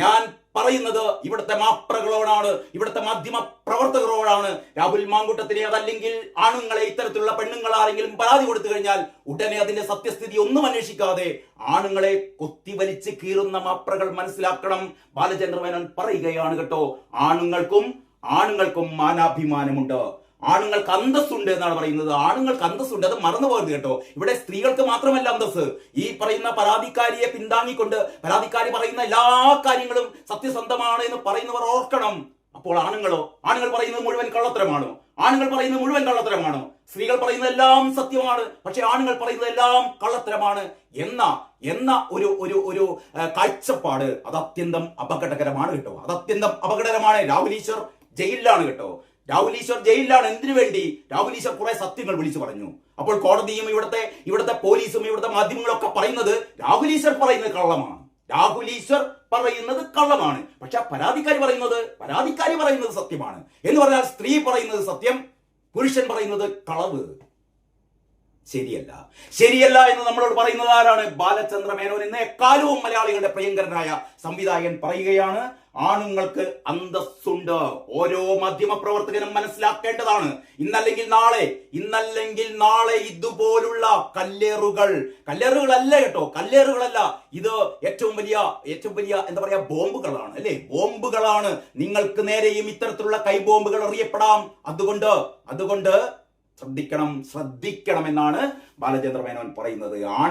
ഞാൻ പറയുന്നത് ഇവിടുത്തെ മാപ്രകളോടാണ് ഇവിടുത്തെ മാധ്യമ പ്രവർത്തകരോടാണ്. രാഹുൽ മാങ്കൂട്ടത്തിനെ അതല്ലെങ്കിൽ ആണുങ്ങളെ ഇത്തരത്തിലുള്ള പെണ്ണുങ്ങൾ ആരെങ്കിലും പരാതി കൊടുത്തു കഴിഞ്ഞാൽ ഉടനെ അതിന്റെ സത്യസ്ഥിതി ഒന്നും അന്വേഷിക്കാതെ ആണുങ്ങളെ കൊത്തിവലിച്ച് കീറുന്ന മാപ്രകൾ മനസ്സിലാക്കണം ബാലചന്ദ്രമേനോൻ പറയുകയാണ് കേട്ടോ. ആണുങ്ങൾക്കും ആണുങ്ങൾക്കും മാനാഭിമാനമുണ്ട്. ആണുങ്ങൾക്ക് അന്തസ്സുണ്ട് എന്നാണ് പറയുന്നത്. ആണുങ്ങൾക്ക് അന്തസ്സുണ്ട്. അത് മറന്നു പോകരുത് കേട്ടോ. ഇവിടെ സ്ത്രീകൾക്ക് മാത്രമല്ല അന്തസ്സ്. ഈ പറയുന്ന പരാതിക്കാരിയെ പിന്താങ്ങിക്കൊണ്ട് പരാതിക്കാരി പറയുന്ന എല്ലാ കാര്യങ്ങളും സത്യസന്ധമാണ് എന്ന് പറയുന്നവർ ഓർക്കണം. അപ്പോൾ ആണുങ്ങളോ? ആണുങ്ങൾ പറയുന്നത് മുഴുവൻ കള്ളത്തരമാണോ? ആണുങ്ങൾ പറയുന്നത് മുഴുവൻ കള്ളത്തരമാണോ? സ്ത്രീകൾ പറയുന്നത് എല്ലാം സത്യമാണ്. പക്ഷെ ആണുങ്ങൾ പറയുന്നത് എല്ലാം കള്ളത്തരമാണ് എന്ന എന്ന ഒരു ഒരു ഒരു കാഴ്ചപ്പാട് അത് അത്യന്തം അപകടകരമാണ് കേട്ടോ. അത് അത്യന്തം അപകടകരമാണ്. രാഹുൽ ഈശ്വർ ജയിലിലാണ് കേട്ടോ. രാഹുൽ ഈശ്വർ ജയിലിലാണ് എന്തിനു വേണ്ടി? രാഹുൽ ഈശ്വർ കുറെ സത്യങ്ങൾ വിളിച്ചു പറഞ്ഞു. അപ്പോൾ കോടതിയും ഇവിടുത്തെ ഇവിടുത്തെ പോലീസും ഇവിടുത്തെ മാധ്യമങ്ങളൊക്കെ പറയുന്നത് രാഹുൽ ഈശ്വർ പറയുന്നത് കള്ളമാണ്. രാഹുൽ ഈശ്വർ പറയുന്നത് കള്ളമാണ്. പക്ഷെ പരാതിക്കാരി പറയുന്നത് പരാതിക്കാരി പറയുന്നത് സത്യമാണ്. എന്ന് പറഞ്ഞാൽ സ്ത്രീ പറയുന്നത് സത്യം പുരുഷൻ പറയുന്നത് കളവ്. ശരിയല്ല. ശരിയല്ല എന്ന് നമ്മളോട് പറയുന്നത് ആരാണ്? ബാലചന്ദ്ര മേനോൻ. എന്ന എക്കാലവും മലയാളികളുടെ പ്രിയങ്കരനായ സംവിധായകൻ പറയുകയാണ് ആണുങ്ങൾക്ക് അന്തസ്സുണ്ട്. ഓരോ മാധ്യമ പ്രവർത്തകനും മനസ്സിലാക്കേണ്ടതാണ്. ഇന്നല്ലെങ്കിൽ നാളെ ഇന്നല്ലെങ്കിൽ നാളെ ഇതുപോലുള്ള കല്ലേറുകൾ. കല്ലേറുകളല്ല കേട്ടോ കല്ലേറുകളല്ല. ഇത് ഏറ്റവും വലിയ ഏറ്റവും വലിയ എന്താ പറയാ ബോംബുകളാണ് അല്ലേ? ബോംബുകളാണ്. നിങ്ങൾക്ക് നേരെയും ഇത്തരത്തിലുള്ള കൈബോംബുകൾ അറിയപ്പെടാം. അതുകൊണ്ട് അതുകൊണ്ട് ശ്രദ്ധിക്കണം ശ്രദ്ധിക്കണം എന്നാണ് ബാലചന്ദ്രമേനോൻ പറയുന്നത്.